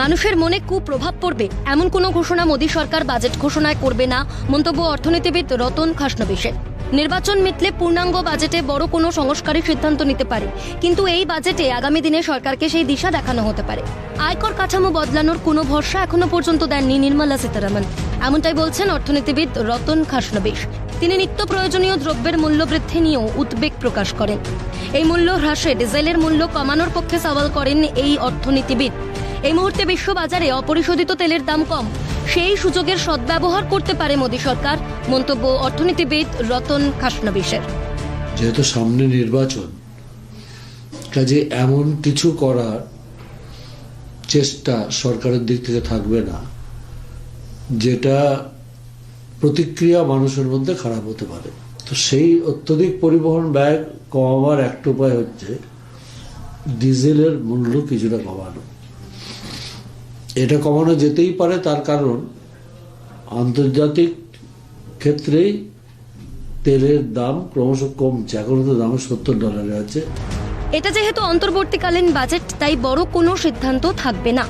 মানুষের মনে কুপ্রভাব পড়বে। এমন কোনো ঘোষণা মোদী সরকার বাজেট ঘোষণায় করবে না, মন্তব্য অর্থনীতিবিদ রতন খাসনবিশের নির্বাচন মিটলে পূর্ণাঙ্গ বাজেটে বড় কোনো সংস্কারের সিদ্ধান্ত নিতে পারে, কিন্তু এই বাজেটে আগামী দিনে সরকারকে সেই দিশা দেখানো হতে পারে। আয়কর কাঠামো বদলানোর কোনো ভরসা এখনও পর্যন্ত দেননি নির্মলা সীতারামন, এমনটাই বলছেন অর্থনীতিবিদ রতন খাসনবিশ তিনি নিত্য প্রয়োজনীয় দ্রব্যের মূল্য বৃদ্ধি নিয়েও উদ্বেগ প্রকাশ করেন। এই মূল্য হ্রাসে ডিজেলের মূল্য কমানোর পক্ষে সওয়াল করেন এই অর্থনীতিবিদ। এই মুহূর্তে বিশ্ববাজারে অপরিশোধিত তেলের দাম কম। সেই সুযোগের সদ্ব্যবহার করতে পারে মোদী সরকার, মন্তব্য অর্থনীতিবিদ রতন খাসনবিশের। যেহেতু সামনে নির্বাচন, কাজে এমন কিছু করার চেষ্টা সরকারের দিক থেকে থাকবে না, যেটা প্রতিক্রিয়া মানুষের মধ্যে খারাপ হতে পারে। তো সেই অত্যধিক পরিবহন ব্যয় কমাবার একটা উপায় হচ্ছে, ডিজেলের মূল্য কিছুটা কমানো। এটা কমানো যেতেই পারে, তার কারণ আন্তর্জাতিক ক্ষেত্রেই তেলের দাম ক্রমশ কমছে। এখন তো দাম সত্তর ডলারে আছে। এটা যেহেতু অন্তর্বর্তীকালীন বাজেট, তাই বড় কোনো সিদ্ধান্ত থাকবে না।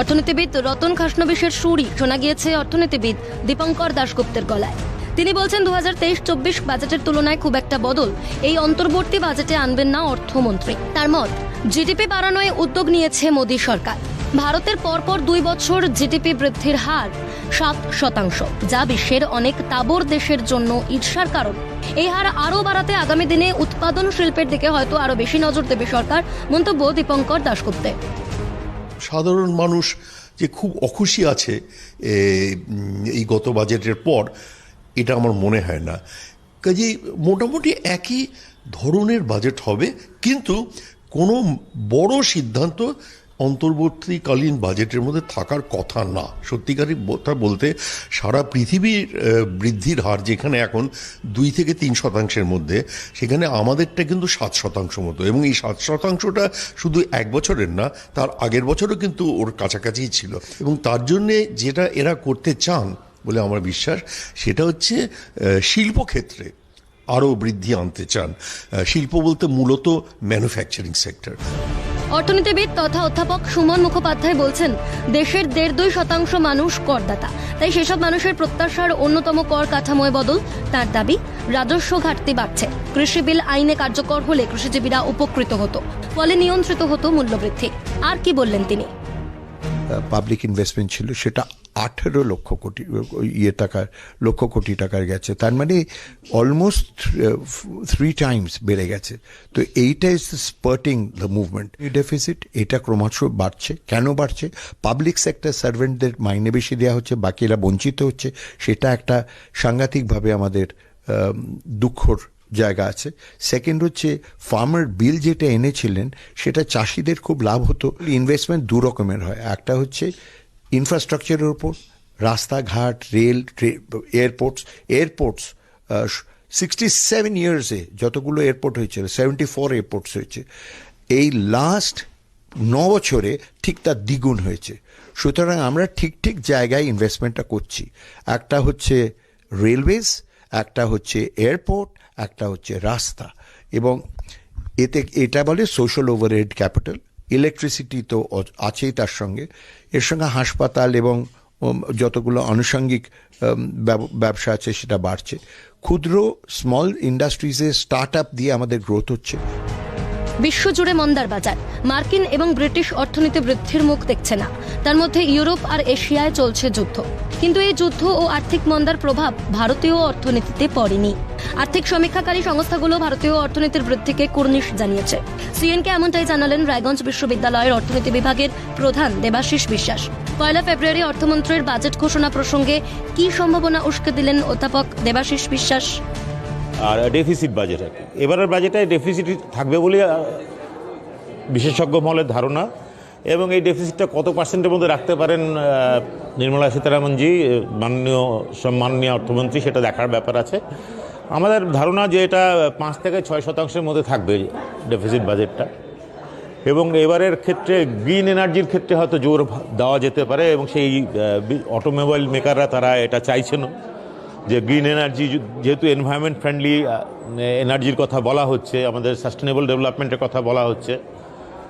অর্থনীতিবিদ রতন খাসনবিশের সুরই শোনা গিয়েছে অর্থনীতিবিদ দীপঙ্কর দাশগুপ্তের গলায়। তিনি বলছেন দু হাজার তেইশ চব্বিশ বাজেটের তুলনায় খুব একটা বদল। এই অন্তর্বর্তী বাজেটে আনবেন না অর্থমন্ত্রী। তার মত, জিডিপি বাড়ানোয় উদ্যোগ নিয়েছে মোদী সরকার। ভারতের পরপর দুই বছর জিডিপি বৃদ্ধির হার সাত শতাংশ, যা বিশ্বের অনেক তাবর দেশের জন্য ঈর্ষার কারণ। এই হার আরও বাড়াতে আগামী দিনে উৎপাদন শিল্পের দিকে হয়তো আরও বেশি নজর দেবে সরকার, মন্তব্য দীপঙ্কর দাশগুপ্তের সাধারণ মানুষ যে খুব অখুশি আছে এই গত বাজেটের পর, এটা আমার মনে হয় না। কাজেই মোটামুটি একই ধরনের বাজেট হবে, কিন্তু কোনো বড় সিদ্ধান্ত অন্তর্বর্তীকালীন বাজেটের মধ্যে থাকার কথা না। সত্যিকারই কথা বলতে সারা পৃথিবীর বৃদ্ধির হার যেখানে এখন দুই থেকে তিন শতাংশের মধ্যে, সেখানে আমাদেরটা কিন্তু সাত শতাংশ মতো। এবং এই সাত শতাংশটা শুধু এক বছরের না, তার আগের বছরও কিন্তু ওর কাছাকাছিই ছিল। এবং তার জন্যে যেটা এরা করতে চান বলে আমার বিশ্বাস, সেটা হচ্ছে শিল্পক্ষেত্রে আরও বৃদ্ধি আনতে চান। শিল্প বলতে মূলত ম্যানুফ্যাকচারিং সেক্টর অর্থনীতিবিদ তথা অধ্যাপক সুমন মুখোপাধ্যায় বলছেন, দেশের দেড় দুই শতাংশ মানুষ করদাতা। তাই সেসব মানুষের প্রত্যাশার অন্যতম কর কাঠামোয় বদল তার দাবি। রাজস্ব ঘাটতি বাড়ছে। কৃষি বিল আইনে কার্যকর হলে কৃষিজীবীরা উপকৃত হতো। ফলে নিয়ন্ত্রিত হতো মূল্যবৃদ্ধি। আর কি বললেন তিনি? পাবলিক ইনভেস্টমেন্ট ছিল, সেটা আঠেরো লক্ষ কোটি ইয়ে টাকার লক্ষ কোটি টাকার গেছে। তার মানে অলমোস্ট থ্রি টাইমস বেড়ে গেছে। তো এইটা is sporting the movement deficit এটা ক্রমশ বাড়ছে। কেন বাড়ছে? পাবলিক সেক্টর সার্ভেন্টদের মাইনে বেশি দেওয়া হচ্ছে, বাকিরা বঞ্চিত হচ্ছে। সেটা একটা সাংঘাতিকভাবে আমাদের দুঃখর জায়গা আছে। সেকেন্ড হচ্ছে ফার্মার বিল যেটা এনেছিলেন, সেটা চাষিদের খুব লাভ হতো। ইনভেস্টমেন্ট দু রকমের হয়। একটা হচ্ছে ইনফ্রাস্ট্রাকচারের উপর, রাস্তাঘাট rail airports airports sixty seven ইয়ার্সে যতগুলো এয়ারপোর্ট হয়েছিল সেভেন্টি ফোর এয়ারপোর্টস হয়েছে, এই লাস্ট ন বছরে ঠিক তার দ্বিগুণ হয়েছে। সুতরাং আমরা ঠিক ঠিক জায়গায় ইনভেস্টমেন্টটা করছি। একটা হচ্ছে রেলওয়েজ একটা হচ্ছে এয়ারপোর্ট একটা হচ্ছে রাস্তা। এবং এতে, এটা বলে সোশ্যাল ওভারহেড ক্যাপিটাল ইলেকট্রিসিটি তো আছেই তার সঙ্গে। এর সঙ্গে হাসপাতাল এবং যতগুলো আনুষঙ্গিক ব্যব- ব্যবসা আছে সেটা বাড়ছে। ক্ষুদ্র স্মল ইন্ডাস্ট্রিজে স্টার্ট আপ দিয়ে আমাদের গ্রোথ হচ্ছে। বিশ্বজুড়ে মন্দার বাজার। মার্কিন এবং ব্রিটিশ অর্থনীতি বৃদ্ধির মুখ দেখছে না। তার মধ্যে ইউরোপ আর এশিয়ায় চলছে যুদ্ধ। কিন্তু এই যুদ্ধ ও আর্থিক মন্দার প্রভাব ভারতীয় অর্থনীতিতে পড়েনি। আর্থিক সমীক্ষাকারী সংস্থাগুলো ভারতীয় অর্থনীতির বৃদ্ধিকে কুর্নিশ জানিয়েছে। সিএনকে এমনটাই জানালেন রায়গঞ্জ বিশ্ববিদ্যালয়ের অর্থনীতি বিভাগের প্রধান দেবাশিস বিশ্বাস। পয়লা ফেব্রুয়ারি অর্থমন্ত্রীর বাজেট ঘোষণা প্রসঙ্গে কি সম্ভাবনা উস্কে দিলেন অধ্যাপক দেবাশিস বিশ্বাস? আর ডেফিসিট বাজেট আর কি। এবারের বাজেটে ডেফিসিট থাকবে বলে বিশেষজ্ঞ মহলের ধারণা। এবং এই ডেফিসিটটা কত পার্সেন্টের মধ্যে রাখতে পারেন নির্মলা সীতারামনজি মাননীয়, সম্মাননীয় অর্থমন্ত্রী, সেটা দেখার ব্যাপার আছে। আমাদের ধারণা যে এটা পাঁচ থেকে ছয় শতাংশের মধ্যে থাকবে ডেফিসিট বাজেটটা এবং এবারের ক্ষেত্রে গ্রিন এনার্জির ক্ষেত্রে হয়তো জোর দেওয়া যেতে পারে, এবং সেই অটোমোবাইল মেকাররা তারা এটা চাইছেনও। যে গ্রিন এনার্জি যেহেতু এনভায়রনমেন্ট ফ্রেন্ডলি এনার্জির কথা বলা হচ্ছে, আমাদের সাস্টেনেবল ডেভেলপমেন্টের কথা বলা হচ্ছে,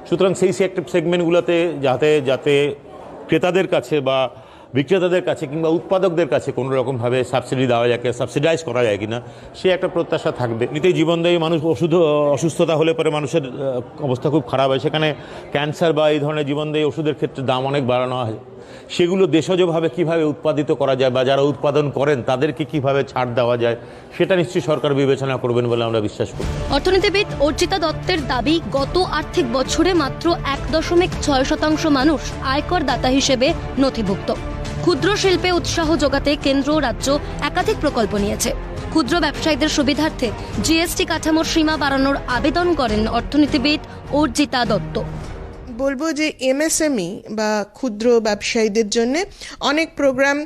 সুতরাং সেই সেক্টর সেগমেন্টগুলোতে যাতে যাতে ক্রেতাদের কাছে বা বিক্রেতাদের কাছে কিংবা উৎপাদকদের কাছে কোনো রকমভাবে সাবসিডি দেওয়া যায় সাবসিডাইজ করা যায় কিনা, সে একটা প্রত্যাশা থাকবে। নিতেই জীবনদায়ী মানুষ ওষুধ, অসুস্থতা হলে পরে মানুষের অবস্থা খুব খারাপ হয়। সেখানে ক্যান্সার বা এই ধরনের জীবনদায়ী ওষুধের ক্ষেত্রে দাম অনেক বাড়ানো হয়। সেগুলো দেশজভাবে কীভাবে উৎপাদিত করা যায় বা যারা উৎপাদন করেন, তাদেরকে কীভাবে ছাড় দেওয়া যায়, সেটা নিশ্চয়ই সরকার বিবেচনা করবেন বলে আমরা বিশ্বাস করি। অর্থনীতিবিদ অর্চিতা দত্তের দাবি, গত আর্থিক বছরে মাত্র এক দশমিক ছয় শতাংশ মানুষ আয়কর দাতা হিসেবে নথিভুক্ত। ক্ষুদ্র শিল্পে উৎসাহ যোগাতে কেন্দ্র রাজ্য একাধিক প্রকল্প নিয়েছে। ক্ষুদ্র ব্যবসায়ীদের সুবিধার্থে জিএসটি কাঠামোর সীমা বাড়ানোর আবেদন করেন অর্থনীতিবিদ অর্জিতা দত্ত। বলব যে এমএসএমই বা ক্ষুদ্র ব্যবসায়ীদের জন্য অনেক programme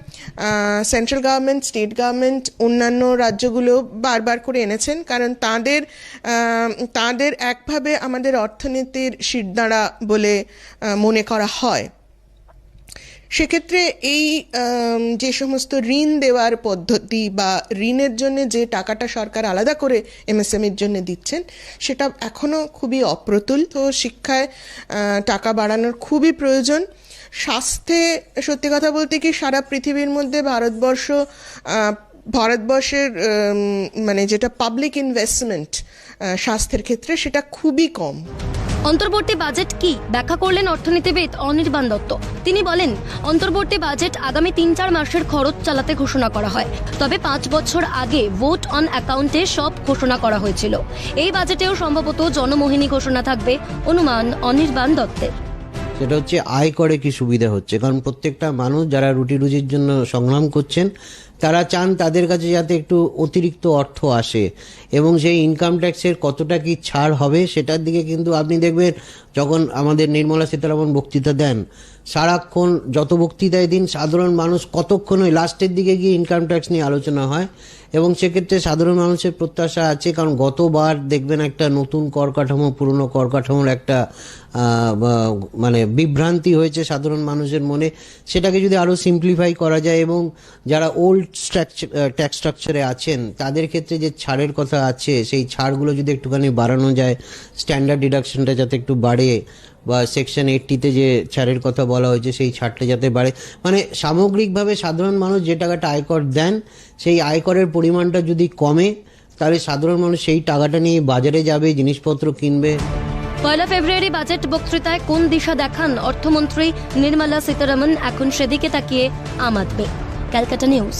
central government, state government, অন্যান্য রাজ্যগুলো বারবার করে এনেছেন কারণ তাদের তাদের একভাবে আমাদের অর্থনীতির শিরদাঁড়া বলে মনে করা হয়। সেক্ষেত্রে এই যে সমস্ত ঋণ দেওয়ার পদ্ধতি বা ঋণের জন্য যে টাকাটা সরকার আলাদা করে এমএসএমইর জন্য দিচ্ছেন, সেটা এখনও খুবই অপ্রতুল। তো শিক্ষায় টাকা বাড়ানোর খুবই প্রয়োজন। স্বাস্থ্যে সত্যি কথা বলতে কি সারা পৃথিবীর মধ্যে ভারতবর্ষ ভারতবর্ষের মানে যেটা পাবলিক ইনভেস্টমেন্ট স্বাস্থ্যের ক্ষেত্রে সেটা খুবই কম। অন্তর্বর্তী বাজেট কি? ব্যাখ্যা করলেন অর্থনীতিবিদ অনির্বাণ দত্ত। তিনি বলেন, অন্তর্বর্তী বাজেট আগামী তিন চার মাসের খরচ চালাতে ঘোষণা করা হয়। তবে পাঁচ বছর আগে ভোট অন অ্যাকাউন্টে সব ঘোষণা করা হয়েছিল। এই বাজেটেও সম্ভবত জনমোহিনী ঘোষণা থাকবে, অনুমান অনির্বাণ দত্তের। সেটা হচ্ছে আয় করে কি সুবিধা হচ্ছে। কারণ প্রত্যেকটা মানুষ যারা রুটি রুজির জন্য সংগ্রাম করছেন, তারা চান তাদের কাছে যাতে একটু অতিরিক্ত অর্থ আসে এবং সেই ইনকাম ট্যাক্সের কতটা কি ছাড় হবে সেটার দিকে কিন্তু আপনি দেখবেন, যখন আমাদের নির্মলা সীতারামন বক্তৃতা দেন সারাক্ষণ যত বক্তৃতায় দিন, সাধারণ মানুষ কতক্ষণ ওই লাস্টের দিকে গিয়ে ইনকাম ট্যাক্স নিয়ে আলোচনা হয়। এবং সেক্ষেত্রে সাধারণ মানুষের প্রত্যাশা আছে, কারণ গতবার দেখবেন একটা নতুন কর কাঠামো পুরনো কর কাঠামোর একটা মানে বিভ্রান্তি হয়েছে সাধারণ মানুষের মনে। সেটাকে যদি আরও সিম্পলিফাই করা যায় এবং যারা ওল্ড স্ট্রাকচার ট্যাক্স স্ট্রাকচারে আছেন, তাদের ক্ষেত্রে যে ছাড়ের কথা আছে, সেই ছাড়গুলো যদি একটুখানি বাড়ানো যায় স্ট্যান্ডার্ড ডিডাকশনটা যাতে একটু বাড়ে বা সেকশন এইটটিতে যে ছাড়ের কথা বলা হয়েছে, সেই ছাড়টা যাতে বাড়ে। মানে সামগ্রিকভাবে সাধারণ মানুষ যে টাকাটা আয়কর দেন, সেই আয়করের পরিমাণটা যদি কমে, তাহলে সাধারণ মানুষ সেই টাকাটা নিয়ে বাজারে যাবে, জিনিসপত্র কিনবে। পয়লা ফেব্রুয়ারি বাজেট বক্তৃতায় কোন দিশা দেখান অর্থমন্ত্রী নির্মলা সীতারামন? এখন সেদিকে তাকিয়ে আমাদবে ক্যালকাটা নিউজ।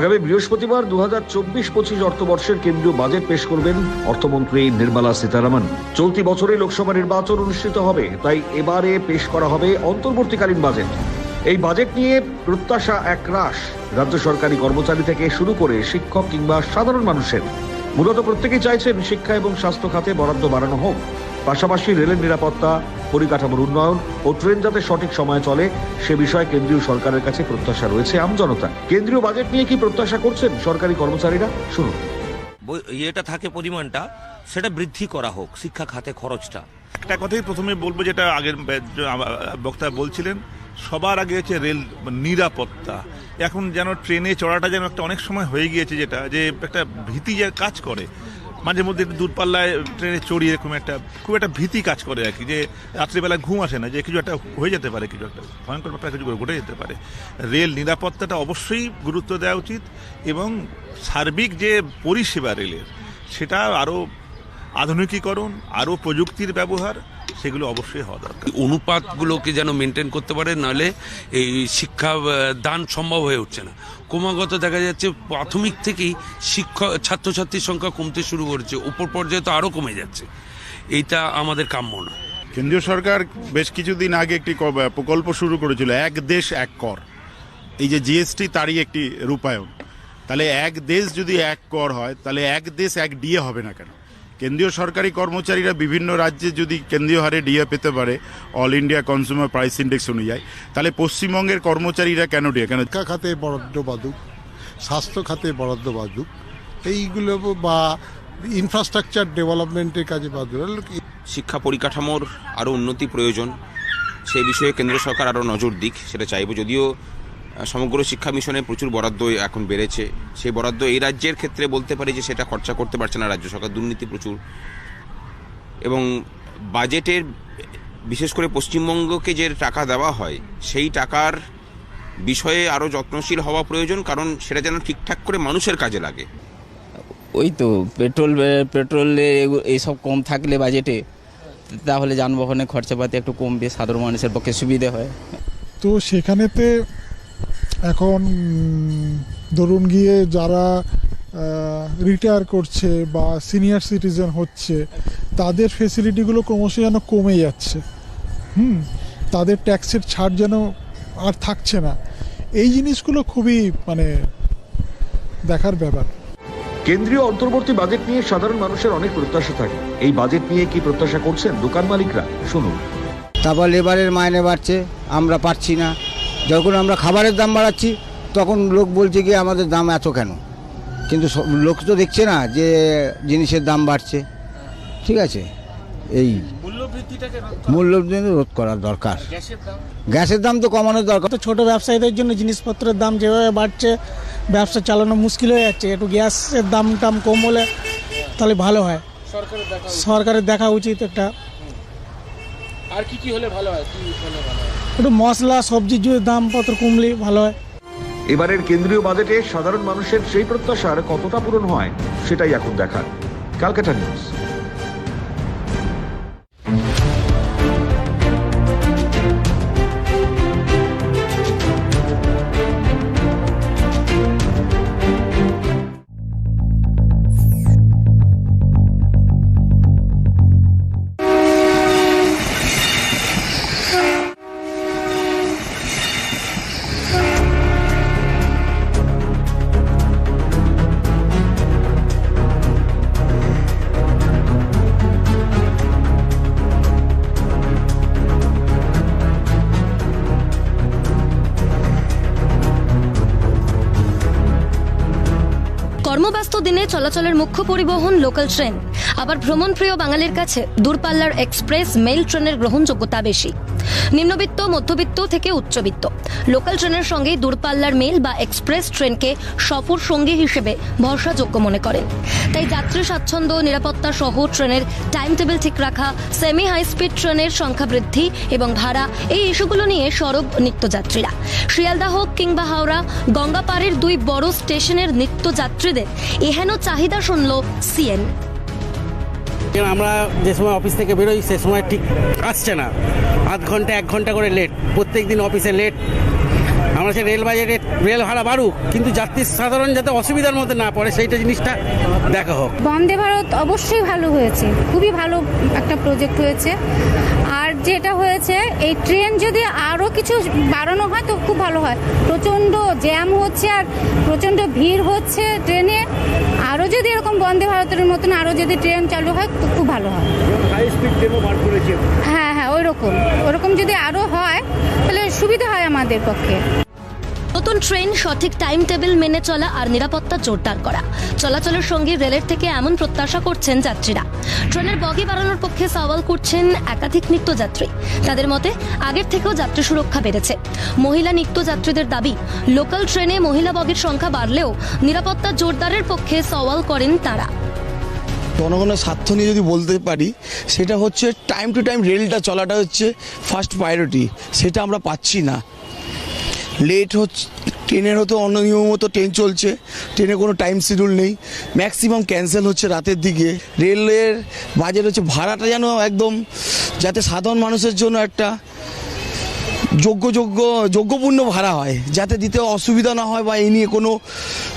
আগামী বৃহস্পতিবার দু হাজার চব্বিশ পঁচিশ অর্থবর্ষের কেন্দ্রীয় বাজেট পেশ করবেন অর্থমন্ত্রী নির্মলা সীতারামন। চলতি বছরে লোকসভা নির্বাচন অনুষ্ঠিত হবে, তাই এবারে পেশ করা হবে অন্তর্বর্তীকালীন বাজেট। এই বাজেট নিয়ে প্রত্যাশা এক রাশ রাজ্য সরকারি কর্মচারী থেকে শুরু করে শিক্ষক কিংবা সাধারণ মানুষের। মূলত প্রত্যেকেই চাইছেন শিক্ষা এবং স্বাস্থ্য খাতে বরাদ্দ বাড়ানো হোক। পাশাপাশি রেলের নিরাপত্তা পরিকাঠামোর উন্নয়ন ও ট্রেন যাতে সঠিক সময়ে চলে সে বিষয়ে কেন্দ্রীয় সরকারের কাছে প্রত্যাশা রয়েছে আমজনতা কেন্দ্রীয় বাজেট নিয়ে কি প্রত্যাশা করছেন সরকারি কর্মচারীরা? শুনুন। ইয়েটা থাকে পরিমাণটা সেটা বৃদ্ধি করা হোক শিক্ষা খাতে খরচটা। একটা কথাই প্রথমে বলব যেটা আগের বক্তা বলছিলেন সবার আগে হচ্ছে রেল নিরাপত্তা। এখন যেন ট্রেনে চড়াটা যেন একটা অনেক সময় হয়ে গিয়েছে যেটা যে একটা ভীতি যে কাজ করে। মাঝে মধ্যে একটু দূরপাল্লায় ট্রেনে চড়ি এরকম একটা, খুব একটা ভীতি কাজ করে আর কি, যে রাত্রিবেলা ঘুম আসে না, যে কিছু একটা হয়ে যেতে পারে, কিছু একটা ভয়ঙ্কর ব্যাপার, কিছু ঘটে যেতে পারে। রেল নিরাপত্তাটা অবশ্যই গুরুত্ব দেওয়া উচিত এবং সার্বিক যে পরিষেবা রেলের, সেটা আরও আধুনিকীকরণ আরও প্রযুক্তির ব্যবহার সেগুলো অবশ্যই হওয়া দরকার। অনুপাতগুলোকে যেন মেনটেন করতে পারে নাহলে এই শিক্ষা দান সম্ভব হয়ে উঠছে না। ক্রমাগত দেখা যাচ্ছে প্রাথমিক থেকেই শিক্ষক ছাত্রছাত্রীর সংখ্যা কমতে শুরু করেছে। উপর পর্যায়ে তো আরও কমে যাচ্ছে। এইটা আমাদের কাম্য না কেন্দ্রীয় সরকার বেশ কিছুদিন আগে একটি প্রকল্প শুরু করেছিল এক দেশ এক কর। এই যে জিএসটি তারই একটি রূপায়ণ। তাহলে এক দেশ যদি এক কর হয় তাহলে এক দেশ এক ডিএ হবে না কেন? কেন্দ্রীয় সরকারি কর্মচারীরা বিভিন্ন রাজ্যে যদি কেন্দ্রীয় হারে ডিএ পেতে পারে all India consumer price index অনুযায়ী তাহলে পশ্চিমবঙ্গের কর্মচারীরা কেন ডিএ? কেন শিক্ষা খাতে বরাদ্দ বাদুক স্বাস্থ্য খাতে বরাদ্দ বাদুক এইগুলো বা ইনফ্রাস্ট্রাকচার ডেভেলপমেন্টের কাজে বাধ্য শিক্ষা পরিকাঠামোর আরও উন্নতি প্রয়োজন। সেই বিষয়ে কেন্দ্র সরকার আরও নজর দিক সেটা চাইব। যদিও সমগ্র শিক্ষা মিশনে প্রচুর বরাদ্দ এখন বেড়েছে। সেই বরাদ্দ এই রাজ্যের ক্ষেত্রে বলতে পারি যে সেটা খরচা করতে পারছে না রাজ্য সরকার দুর্নীতি প্রচুর। এবং বাজেটের বিশেষ করে পশ্চিমবঙ্গকে যে টাকা দেওয়া হয় সেই টাকার বিষয়ে আরও যত্নশীল হওয়া প্রয়োজন কারণ সেটা যেন ঠিকঠাক করে মানুষের কাজে লাগে। ওই তো পেট্রোল পেট্রোলে এইসব কম থাকলে বাজেটে তাহলে যানবাহনের খরচাপাতি একটু কমবে সাধারণ মানুষের পক্ষে সুবিধে হয়। তো সেখানেতে এখন ধরুন গিয়ে যারা রিটায়ার করছে বা সিনিয়র সিটিজেন হচ্ছে তাদের ফেসিলিটিগুলো ক্রমশ যেন কমে যাচ্ছে। হুম? তাদের ট্যাক্সের ছাড় যেন আর থাকছে না। এই জিনিসগুলো খুবই মানে দেখার ব্যাপার। কেন্দ্রীয় অন্তর্বর্তী বাজেট নিয়ে সাধারণ মানুষের অনেক প্রত্যাশা থাকে। এই বাজেট নিয়ে কি প্রত্যাশা করছেন দোকান মালিকরা? শুনুন। তারপর লেবারের মাইনে বাড়ছে আমরা পারছি না। যখন আমরা খাবারের দাম বাড়াচ্ছি তখন লোক বলছে কি আমাদের দাম এত কেন? কিন্তু লোক তো দেখছে না যে জিনিসের দাম বাড়ছে। ঠিক আছে? এই মূল্যবৃদ্ধি রোধ করার দরকার। গ্যাসের দাম? তো কমানোর দরকার। তো ছোট ব্যবসায়ীদের জন্য জিনিসপত্রের দাম যেভাবে বাড়ছে ব্যবসা চালানো মুশকিল হয়ে যাচ্ছে। একটু গ্যাসের দাম টাম কম হলে তাহলে ভালো হয়। সরকারের দেখা উচিত একটা। আর কি কি হলে ভালো হয়? কি হলে ভালো হয়? একটু মশলা সবজির যদি দামপত্র কমলে ভালো হয়। এবারের কেন্দ্রীয় বাজেটে সাধারণ মানুষের সেই প্রত্যাশার কতটা পূরণ হয় সেটাই এখন দেখার। Calcutta news. চলাচলের মুখ্য পরিবহন লোকাল ট্রেন। আবার ভ্রমণপ্রিয় বাঙালির কাছে দূরপাল্লার এক্সপ্রেস মেল ট্রেনের গ্রহণযোগ্যতা বেশি। নিম্নবিত্ত, মধ্যবিত্ত থেকে উচ্চবিত্ত। লোকাল ট্রেনের সঙ্গে দূরপাল্লার মেল বা এক্সপ্রেস ট্রেনকে সফর সঙ্গী হিসেবে ভরসাযোগ্য মনে করেন। তাই যাত্রী স্বাচ্ছন্দ্য, নিরাপত্তা সহ ট্রেনের টাইম টেবিল ঠিক রাখা সেমি হাই স্পিড ট্রেনের সংখ্যা বৃদ্ধি এবং ভাড়া, এই ইস্যুগুলো নিয়ে সরব নিত্যযাত্রীরা শিয়ালদা হোক কিংবা হাওড়া, গঙ্গাপাড়ের দুই বড় স্টেশনের নিত্যযাত্রীদের এহেন চাহিদা শুনল সিএন। আমরা যে সময় অফিস থেকে বেরোই সে সময় ঠিক আসছে না। আধ ঘণ্টা, এক ঘণ্টা করে লেট প্রত্যেক দিন অফিসে লেট আমরা সে রেল বাজেটে রেল ভাড়া বাড়ুক, কিন্তু যাত্রী সাধারণ যাতে অসুবিধার মধ্যে না পড়ে, সেইটা জিনিসটা দেখা হোক। বন্দে ভারত অবশ্যই ভালো হয়েছে। খুবই ভালো একটা প্রজেক্ট হয়েছে। আর যেটা হয়েছে, এই ট্রেন যদি আরও কিছু বাড়ানো হয়, তো খুব ভালো হয়। প্রচণ্ড জ্যাম হচ্ছে আর প্রচণ্ড ভিড় হচ্ছে ট্রেনে বন্দে ভারতের মতন আরও যদি ট্রেন চালু হয় তো খুব ভালো হয়। হ্যাঁ হ্যাঁ ওই রকম ওরকম যদি আরও হয় তাহলে সুবিধা হয় আমাদের পক্ষে। নতুন ট্রেন সঠিক টাইম টেবিল মেনে চলা আর নিরাপত্তা জোরদার করা। চলাচলের সঙ্গে রেলের থেকে এমন প্রত্যাশা করছেন যাত্রীরা। ট্রেনের বগি বাড়ানোর পক্ষে সওয়াল করছেন একাধিক নিত্যযাত্রী। তাদের মতে, আগের থেকেও যাত্রী সুরক্ষা বেড়েছে। মহিলা নিত্যযাত্রীদের দাবি, লোকাল ট্রেনে মহিলা বগির সংখ্যা বাড়লেও নিরাপত্তা জোরদারের পক্ষে সওয়াল করেন তারা। জনগণের স্বার্থ নিয়ে যদি বলতে পারি, সেটা হচ্ছে টাইম টু টাইম রেলটা চলাটা হচ্ছে ফার্স্ট প্রায়োরিটি সেটা আমরা পাচ্ছি না। লেট হচ্ছে ট্রেনের হতো অন্য নিয়ম মতো ট্রেন চলছে। ট্রেনে কোনো টাইম শিডিউল নেই। ম্যাক্সিমাম ক্যান্সেল হচ্ছে রাতের দিকে। রেলের বাজেট হচ্ছে ভাড়াটা যেন একদম যাতে সাধারণ মানুষের জন্য একটা যোগ্য যোগ্য, যোগ্যপূর্ণ ভাড়া হয়। যাতে দিতে অসুবিধা না হয় বা এই নিয়ে কোনো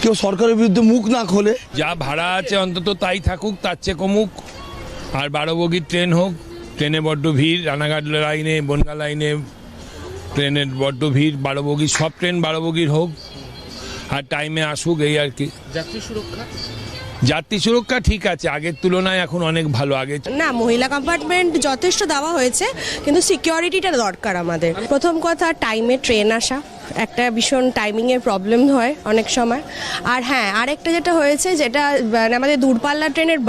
কেউ সরকারের বিরুদ্ধে মুখ না খোলে। যা ভাড়া আছে অন্তত তাই থাকুক, তার চেয়ে কমুক। আর বারো বগির ট্রেন হোক, ট্রেনে বড্ড ভিড়, রানাঘাট লাইনে, বনগা লাইনে ট্রেনের বড্ড ভিড় বারো বগি সব ট্রেন বারো বগির হোক আর টাইমে আসুক এই আর কি। যাত্রী সুরক্ষা? যাত্রী সুরক্ষা ঠিক আছে আগের তুলনায় এখন অনেক ভালো আগে না মহিলা কম্পার্টমেন্ট যথেষ্ট দেওয়া হয়েছে কিন্তু সিকিউরিটিটা দরকার আমাদের। প্রথম কথা টাইমে ট্রেন আসা। একটা ভীষণ টাইমিংয়ের প্রবলেম হয় অনেক সময়। আর হ্যাঁ আরেকটা যেটা হয়েছে, যেটা মানে আমাদের দূরপাল্লা ট্রেনের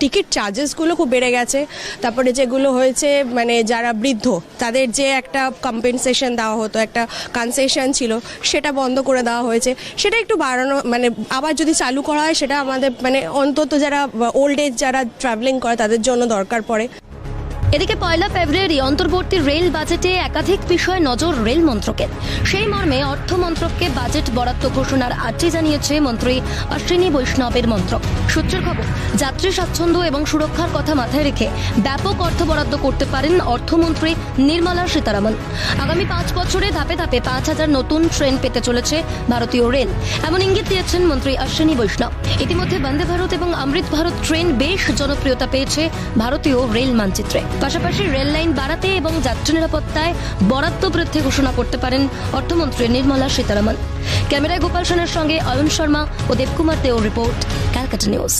টিকিট চার্জেসগুলো খুব বেড়ে গেছে। তারপরে যেগুলো হয়েছে মানে যারা বৃদ্ধ, তাদের যে একটা কম্পেনসেশন দেওয়া হতো, একটা কনসেশন ছিল, সেটা বন্ধ করে দেওয়া হয়েছে। সেটা একটু বাড়ানো মানে আবার যদি চালু করা হয়, সেটা আমাদের মানে অন্তত যারা ওল্ড এজ যারা ট্রাভেলিং করে, তাদের জন্য দরকার পড়ে। এদিকে পয়লা ফেব্রুয়ারি অন্তর্বর্তী রেল বাজেটে একাধিক বিষয়ে নজর রেল মন্ত্রকের। সেই মর্মে অর্থ মন্ত্রককে বাজেট বরাদ্দ ঘোষণার আর্জি জানিয়েছে মন্ত্রী অশ্বিনী বৈষ্ণবের মন্ত্রক। সূত্রের খবর, যাত্রী স্বাচ্ছন্দ্য এবং সুরক্ষার কথা মাথায় রেখে ব্যাপক অর্থ বরাদ্দ করতে পারেন অর্থমন্ত্রী নির্মলা সীতারামন। আগামী পাঁচ বছরে ধাপে ধাপে পাঁচ হাজার নতুন ট্রেন পেতে চলেছে ভারতীয় রেল। এমন ইঙ্গিত দিয়েছেন মন্ত্রী অশ্বিনী বৈষ্ণব। ইতিমধ্যে বন্দে ভারত এবং অমৃত ভারত ট্রেন বেশ জনপ্রিয়তা পেয়েছে ভারতীয় রেল মানচিত্রে। পাশাপাশি রেল লাইন বাড়াতে এবং যাত্রী নিরাপত্তায় বরাদ্দ বৃদ্ধি ঘোষণা করতে পারেন অর্থমন্ত্রী নির্মলা সীতারামন। ক্যামেরায় গোপাল সেনের সঙ্গে অয়ন শর্মা ও দেবকুমার দেও রিপোর্ট, ক্যালকাটা নিউজ।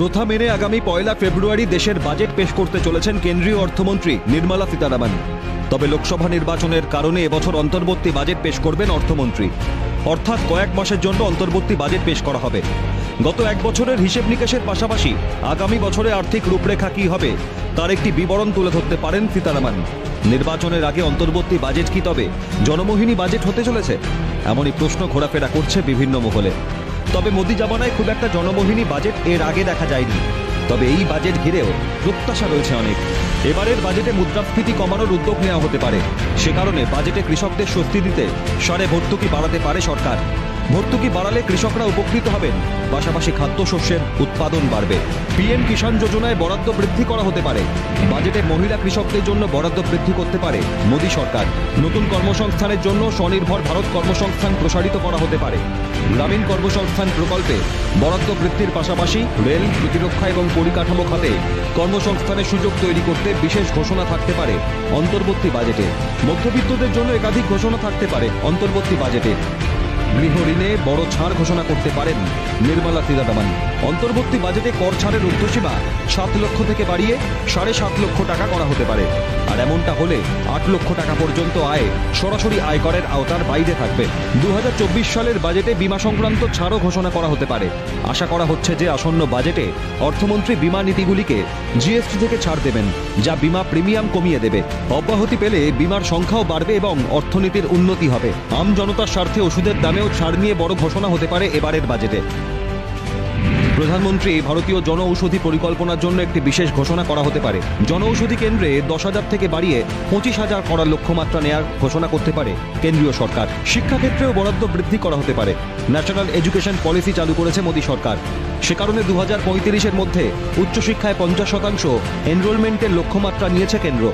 প্রথা মেনে আগামী পয়লা ফেব্রুয়ারি দেশের বাজেট পেশ করতে চলেছেন কেন্দ্রীয় অর্থমন্ত্রী নির্মলা সীতারামন। তবে লোকসভা নির্বাচনের কারণে এবছর অন্তর্বর্তী বাজেট পেশ করবেন অর্থমন্ত্রী। অর্থাৎ কয়েক মাসের জন্য অন্তর্বর্তী বাজেট পেশ করা হবে। গত এক বছরের হিসেব নিকাশের পাশাপাশি আগামী বছরে আর্থিক রূপরেখা কী হবে, তার একটি বিবরণ তুলে ধরতে পারেন সীতারামন। নির্বাচনের আগে অন্তর্বর্তী বাজেট কি তবে? জনমোহিনী বাজেট হতে চলেছে? এমনই প্রশ্ন ঘোরাফেরা করছে বিভিন্ন মহলে। তবে মোদি জামানায় খুব একটা জনমোহিনী বাজেট এর আগে দেখা যায়নি। তবে এই বাজেট ঘিরেও প্রত্যাশা রয়েছে অনেক। এবারের বাজেটে মুদ্রাস্ফীতি কমানোর উদ্যোগ নেওয়া হতে পারে। সে কারণে বাজেটে কৃষকদের স্বস্তি দিতে স্বরে ভর্তুকি বাড়াতে পারে সরকার। ভর্তুকি বাড়ালে কৃষকরা উপকৃত হবেন। পাশাপাশি খাদ্যশস্যের উৎপাদন বাড়বে। পিএম কিষাণ যোজনায় বরাদ্দ বৃদ্ধি করা হতে পারে। বাজেটে মহিলা কৃষকদের জন্য বরাদ্দ বৃদ্ধি করতে পারে মোদী সরকার। নতুন কর্মসংস্থানের জন্য স্বনির্ভর ভারত কর্মসংস্থান প্রসারিত করা হতে পারে। গ্রামীণ কর্মসংস্থান প্রকল্পে বরাদ্দ বৃদ্ধির পাশাপাশি রেল, প্রতিরক্ষা এবং পরিকাঠামো খাতে কর্মসংস্থানের সুযোগ তৈরি করতে বিশেষ ঘোষণা থাকতে পারে অন্তর্বর্তী বাজেটে। মধ্যবিত্তদের জন্য একাধিক ঘোষণা থাকতে পারে অন্তর্বর্তী বাজেটে। গৃহ ঋণে বড় ছাড় ঘোষণা করতে পারেন নির্মলা সীতারামন। অন্তর্বর্তী বাজেটে কর ছাড়ের ঊর্ধ্বসীমা সাত লক্ষ থেকে বাড়িয়ে সাড়ে সাত লক্ষ টাকা করা হতে পারে। আর এমনটা হলে আট লক্ষ টাকা পর্যন্ত আয়, সরাসরি আয়করের আওতার বাইরে থাকবে। দু হাজার চব্বিশ সালের বাজেটে বিমা সংক্রান্ত ছাড়ও ঘোষণা করা হতে পারে। আশা করা হচ্ছে যে আসন্ন বাজেটে অর্থমন্ত্রী বিমা নীতিগুলিকে জিএসটি থেকে ছাড় দেবেন, যা বিমা প্রিমিয়াম কমিয়ে দেবে। অব্যাহতি পেলে বিমার সংখ্যাও বাড়বে এবং অর্থনীতির উন্নতি হবে। আম জনতার স্বার্থে ওষুধের দামেও ছাড় নিয়ে বড় ঘোষণা হতে পারে এবারের বাজেটে। প্রধানমন্ত্রী ভারতীয় জনঔষধি পরিকল্পনার জন্য একটি বিশেষ ঘোষণা করা হতে পারে। জনঔষধি কেন্দ্রে দশ হাজার থেকে বাড়িয়ে পঁচিশ হাজার করার লক্ষ্যমাত্রা নেয়ার ঘোষণা করতে পারে কেন্দ্রীয় সরকার। শিক্ষাক্ষেত্রেও বরাদ্দ বৃদ্ধি করা হতে পারে। ন্যাশনাল এডুকেশন পলিসি চালু করেছে মোদী সরকার। সে কারণে দু হাজার পঁয়ত্রিশের মধ্যে উচ্চশিক্ষায় পঞ্চাশ শতাংশ এনরোলমেন্টের লক্ষ্যমাত্রা নিয়েছে কেন্দ্র।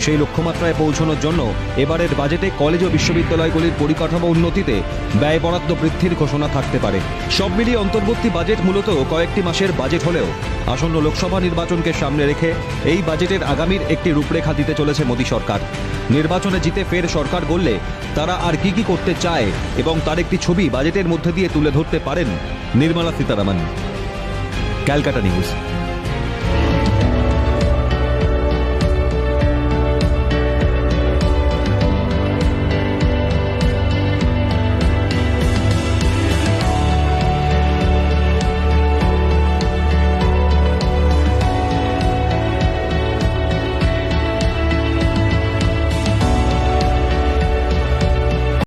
সেই লক্ষ্যমাত্রায় পৌঁছানোর জন্য এবারের বাজেটে কলেজ ও বিশ্ববিদ্যালয়গুলির পরিকাঠামো উন্নতিতে ব্যয় বরাদ্দ বৃদ্ধির ঘোষণা থাকতে পারে। সব মিলিয়ে অন্তর্বর্তী বাজেট মূলত কয়েকটি মাসের বাজেট হলেও আসন্ন লোকসভা নির্বাচনকে সামনে রেখে এই বাজেটের আগামীর একটি রূপরেখা দিতে চলেছে মোদী সরকার। নির্বাচনে জিতে ফের সরকার গড়লে তারা আর কি কি করতে চায় এবং তার একটি ছবি বাজেটের মধ্যে দিয়ে তুলে ধরতে পারেন নির্মলা সীতারামন। ক্যালকাটা নিউজ।